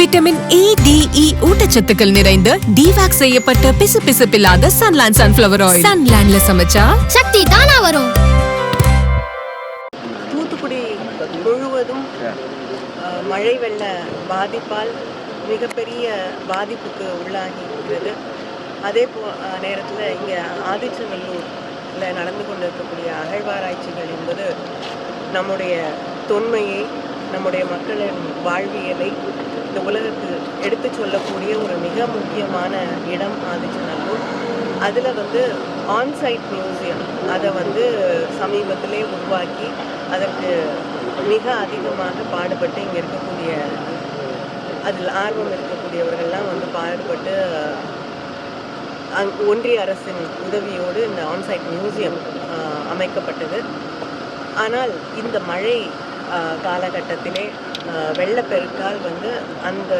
Vitamin A D இ ஊட்டச்சத்துக்கள் நிறைந்த டிவாக் செய்யப்பட்ட பிசுபிசுப்பில்லாத சன்லாண்ட் சன்ஃபிளவர் ஆயில் சன்லாண்ட்ல சமைச்சா சக்தி தானா வரும். தூத்துக்குடி முழுவதும் மழை வெள்ள பாதிப்பால் மிகப்பெரிய பாதிப்புக்கு உள்ளாகி இருக்கிறது. அதே போ நேரத்தில் இங்கே ஆதிச்சநல்லூரில் நடந்து கொண்டிருக்கக்கூடிய அகழ்வாராய்ச்சிகள் என்பது நம்முடைய தொன்மையை நம்முடைய மக்களின் வாழ்வியலை இந்த உலகத்துக்கு எடுத்துச் சொல்லக்கூடிய ஒரு மிக முக்கியமான இடம் ஆதிச்சநல்லூர் அதில் வந்து ஆன்சைட் மியூசியம் அதை வந்து சமீபத்திலே உருவாக்கி அதற்கு மிக அதிகமாக பாடுபட்டு இங்கே இருக்கக்கூடிய அதில் ஆர்வம் இருக்கக்கூடியவர்கள்லாம் வந்து பாடுபட்டு அங் ஒன்றிய அரசின் உதவியோடு இந்த ஆன்சைட் மியூசியம் அமைக்கப்பட்டது. ஆனால் இந்த மழை காலகட்டத்திலே வெள்ளப்பெருக்கால் வந்து அந்த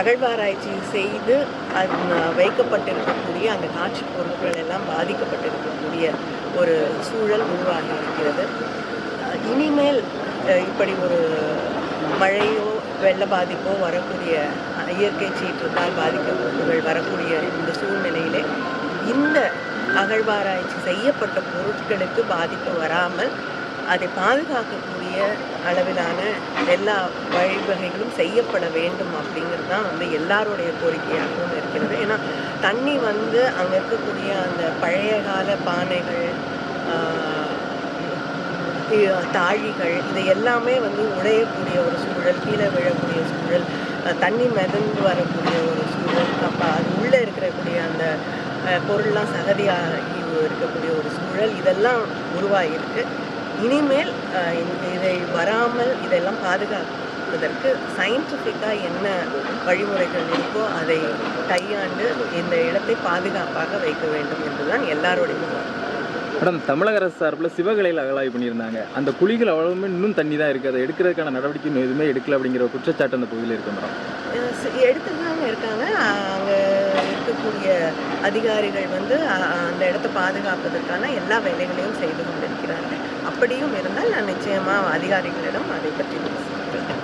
அகழ்வாராய்ச்சி செய்து அது வைக்கப்பட்டிருக்கக்கூடிய அந்த காட்சி பொருட்கள் எல்லாம் பாதிக்கப்பட்டிருக்கக்கூடிய ஒரு சூழல் உருவாகி இருக்கிறது. இனிமேல் இப்படி ஒரு மழையோ வெள்ள பாதிப்போ வரக்கூடிய இயற்கை சீற்றத்தால் பாதிப்புகள் வரக்கூடிய இந்த சூழ்நிலையிலே இந்த அகழ்வாராய்ச்சி செய்யப்பட்ட பொருட்களுக்கு பாதிப்பு வராமல் அதை பாதுகாக்கக்கூடிய அளவிலான எல்லா வழிவகைகளும் செய்யப்பட வேண்டும் அப்படிங்கிறது தான் வந்து எல்லாருடைய கோரிக்கையாகவும் இருக்கிறது. ஏன்னா தண்ணி வந்து அங்கே இருக்கக்கூடிய அந்த பழைய கால பானைகள் தாழிகள் இது எல்லாமே வந்து உடையக்கூடிய ஒரு சூழல் கீழே விழக்கூடிய சூழல் தண்ணி மிதந்து வரக்கூடிய ஒரு சூழல் அப்போ அது உள்ளே இருக்கக்கூடிய அந்த பொருள்லாம் சகதியாகி இருக்கக்கூடிய ஒரு சூழல் இதெல்லாம் உருவாகியிருக்கு இனிமேல் இதை வராமல் இதெல்லாம் பாதுகாப்பதற்கு சயின்டிஃபிக்காக என்ன வழிமுறைகள் இருக்கோ அதை கையாண்டு இந்த இடத்தை பாதுகாப்பாக வைக்க வேண்டும் என்பதுதான் எல்லாருடைய. மேடம் தமிழக அரசு சார்பில் சிவகலையில் அகழாய்வு பண்ணியிருந்தாங்க. அந்த குழிகள் அவ்வளவுமே இன்னும் தண்ணி தான் இருக்குது அதை எடுக்கிறதுக்கான நடவடிக்கை எதுவுமே எடுக்கல அப்படிங்கிற குற்றச்சாட்டு அந்த பகுதியில் இருக்கு மேடம். எடுத்துட்டு தாங்க இருக்காங்க. இருக்கக்கூடிய அதிகாரிகள் வந்து அந்த இடத்தை பாதுகாப்பதற்கான எல்லா வேலைகளையும் செய்து கொண்டிருக்கிறார்கள். அப்படியும் இருந்தால் நான் நிச்சயமாக அதிகாரிகளிடம் அதை பற்றி பேசுகிறேன்.